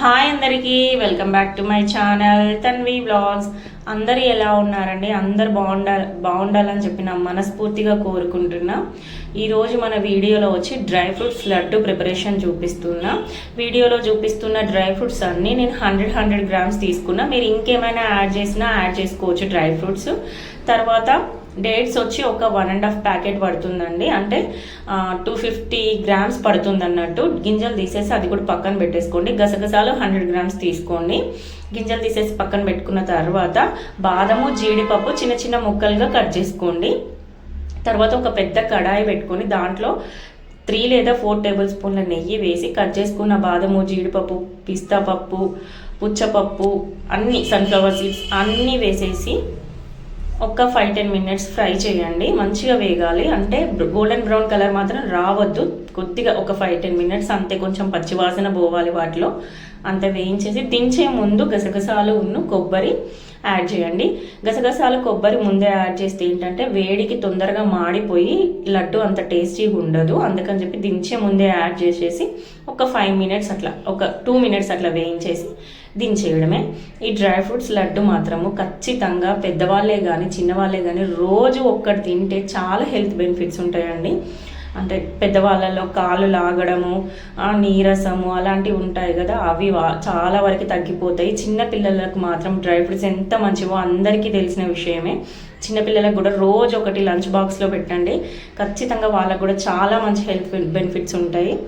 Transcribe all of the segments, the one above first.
Hi అందరికీ welcome back to my channel Tanvi blogs అందరు ఎలా ఉన్నారండి? అందరు బాగుండాలి బాగుండాలని చెప్పి నా మనస్ఫూర్తిగా కోరుకుంటున్నా. ఈరోజు మన వీడియోలో వచ్చి డ్రై ఫ్రూట్స్ లడ్డు ప్రిపరేషన్ చూపిస్తున్నా. వీడియోలో చూపిస్తున్న డ్రై ఫ్రూట్స్ అన్నీ నేను హండ్రెడ్ హండ్రెడ్ గ్రామ్స్ తీసుకున్నా. మీరు ఇంకేమైనా యాడ్ చేసినా యాడ్ చేసుకోవచ్చు డ్రై ఫ్రూట్స్. తర్వాత డేట్స్ వచ్చి ఒక వన్ అండ్ హాఫ్ ప్యాకెట్ పడుతుందండి. అంటే టూ ఫిఫ్టీ గ్రామ్స్ పడుతుంది అన్నట్టు గింజలు తీసేసి అది కూడా పక్కన పెట్టేసుకోండి. గసగసాలు హండ్రెడ్ గ్రామ్స్ తీసుకోండి. గింజలు తీసేసి పక్కన పెట్టుకున్న తర్వాత బాదము జీడిపప్పు చిన్న చిన్న ముక్కలుగా కట్ చేసుకోండి. తర్వాత ఒక పెద్ద కడాయి పెట్టుకొని దాంట్లో త్రీ లేదా ఫోర్ టేబుల్ స్పూన్ల నెయ్యి వేసి కట్ చేసుకున్న బాదము జీడిపప్పు పిస్తా పప్పు పుచ్చపప్పు అన్ని సన్ఫ్లవర్ సీడ్స్ అన్నీ వేసేసి ఒక ఫైవ్ టెన్ మినిట్స్ ఫ్రై చేయండి. మంచిగా వేగాలి. అంటే గోల్డెన్ బ్రౌన్ కలర్ మాత్రం రావద్దు. కొద్దిగా ఒక ఫైవ్ టెన్ మినిట్స్ అంతే కొంచెం పచ్చివాసన పోవాలి వాటిలో. అంత వేయించేసి దించే ముందు గసగసాలు ఉన్ను కొబ్బరి యాడ్ చేయండి. గసగసాలు కొబ్బరి ముందే యాడ్ చేస్తే ఏంటంటే వేడికి తొందరగా మాడిపోయి లడ్డు అంత టేస్టీగా ఉండదు. అందుకని చెప్పి దించే ముందే యాడ్ చేసేసి ఒక ఫైవ్ మినిట్స్ అట్లా ఒక టూ మినిట్స్ అట్లా వేయించేసి దించేయడమే. ఈ డ్రై ఫ్రూట్స్ లడ్డు మాత్రము ఖచ్చితంగా పెద్దవాళ్ళే కానీ చిన్నవాళ్ళే కానీ రోజు ఒక్కటి తింటే చాలా హెల్త్ బెనిఫిట్స్ ఉంటాయండి. అంటే పెద్దవాళ్ళలో కాళ్ళు లాగడము నీరసము అలాంటివి ఉంటాయి కదా అవి చాలా వరకు తగ్గిపోతాయి. చిన్న పిల్లలకు మాత్రం డ్రై ఫ్రూట్స్ ఎంత మంచివో అందరికీ తెలిసిన విషయమే. చిన్నపిల్లలకు కూడా రోజు ఒకటి లంచ్ బాక్స్లో పెట్టండి. ఖచ్చితంగా వాళ్ళకు కూడా చాలా మంచి హెల్త్ బెనిఫిట్స్ ఉంటాయి.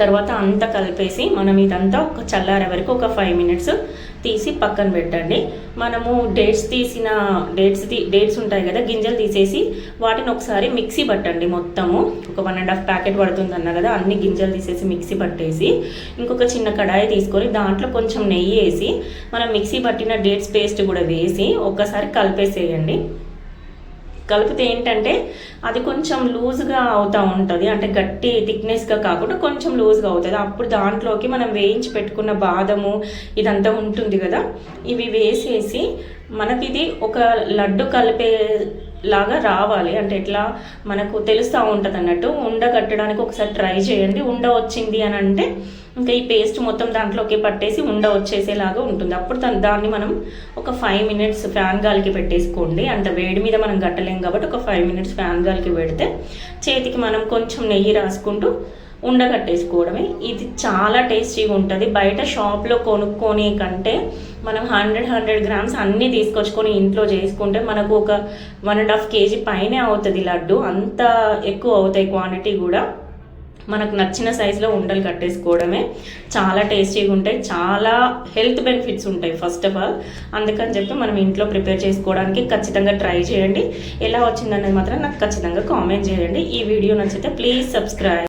తర్వాత అంతా కలిపేసి మనం ఇదంతా ఒక చల్లారే వరకు ఒక ఫైవ్ మినిట్స్ తీసి పక్కన పెట్టండి. మనము డేట్స్ తీసిన డేట్స్ డేట్స్ ఉంటాయి కదా గింజలు తీసేసి వాటిని ఒకసారి మిక్సీ పట్టండి మొత్తము. ఒక వన్ అండ్ హాఫ్ ప్యాకెట్ పడుతుంది అన్న కదా అన్ని గింజలు తీసేసి మిక్సీ పట్టేసి ఇంకొక చిన్న కడాయి తీసుకొని దాంట్లో కొంచెం నెయ్యి వేసి మనం మిక్సీ పట్టిన డేట్స్ పేస్ట్ కూడా వేసి ఒక్కసారి కలిపేసేయండి. కలిపితే ఏంటంటే అది కొంచెం లూజ్గా అవుతూ ఉంటుంది. అంటే గట్టి థిక్నెస్గా కాకుండా కొంచెం లూజ్గా అవుతుంది. అప్పుడు దాంట్లోకి మనం వేయించి పెట్టుకున్న బాదము ఇదంతా ఉంటుంది కదా ఇవి వేసేసి మనకిది ఒక లడ్డు కలిపే లాగా రావాలి. అంటే ఎట్లా? మనకు తెలుస్తూ ఉంటుంది అన్నట్టు ఉండ కట్టడానికి ఒకసారి ట్రై చేయండి. ఉండ వచ్చింది అని అంటే ఇంకా ఈ పేస్ట్ మొత్తం దాంట్లోకి పట్టేసి ఉండ వచ్చేసేలాగా ఉంటుంది. అప్పుడు దాన్ని మనం ఒక ఫైవ్ మినిట్స్ ఫ్యాన్ గాలికి పెట్టేసుకోండి. అంత వేడి మీద మనం కట్టలేం కాబట్టి ఒక ఫైవ్ మినిట్స్ ఫ్యాన్ గాలికి పెడితే చేతికి మనం కొంచెం నెయ్యి రాసుకుంటూ ఉండగట్టేసుకోవడమే. ఇది చాలా టేస్టీగా ఉంటుంది. బయట షాప్లో కొనుక్కొని కంటే మనం హండ్రెడ్ హండ్రెడ్ గ్రామ్స్ అన్నీ తీసుకొచ్చుకొని ఇంట్లో చేసుకుంటే మనకు ఒక వన్ అండ్ హాఫ్ కేజీ పైనే అవుతుంది లడ్డు. అంత ఎక్కువ అవుతాయి క్వాంటిటీ కూడా. మనకు నచ్చిన సైజులో ఉండలు కట్టేసుకోవడమే. చాలా టేస్టీగా ఉంటాయి. చాలా హెల్త్ బెనిఫిట్స్ ఉంటాయి ఫస్ట్ ఆఫ్ ఆల్. అందుకని చెప్పి మనం ఇంట్లో ప్రిపేర్ చేసుకోవడానికి ఖచ్చితంగా ట్రై చేయండి. ఎలా వచ్చిందనేది మాత్రం నాకు ఖచ్చితంగా కామెంట్ చేయండి. ఈ వీడియో నచ్చితే ప్లీజ్ సబ్స్క్రైబ్.